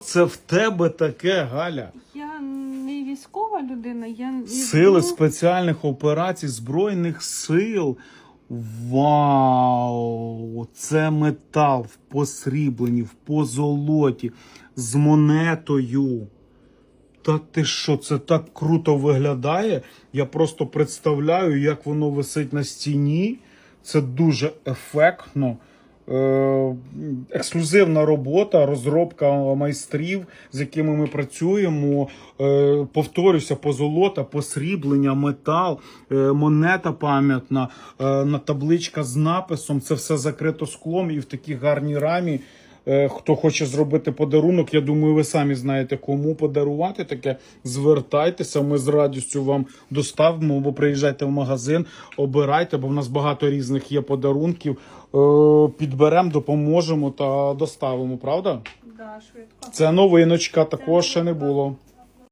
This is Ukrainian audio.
Це в тебе таке, Галя. Я не військова людина, я не Сили спеціальних операцій Збройних сил. Вау! Це метал в посрібленні, в позолоті, з монетою. Та ти що, це так круто виглядає? Я просто представляю, як воно висить на стіні. Це дуже ефектно. Е, ексклюзивна робота, розробка майстрів, з якими ми працюємо. Е, повторюся, позолота, посріблення, метал, е, монета пам'ятна, на табличка з написом. Це все закрито склом і в такій гарній рамі. Е, Хто хоче зробити подарунок, я думаю, ви самі знаєте, кому подарувати таке. Звертайтеся, ми з радістю вам доставимо, або приїжджайте в магазин, обирайте, бо в нас багато різних є подарунків. Е, Підберемо, допоможемо та доставимо, правда? Да, швидко. Це новиночка, такого ще не було.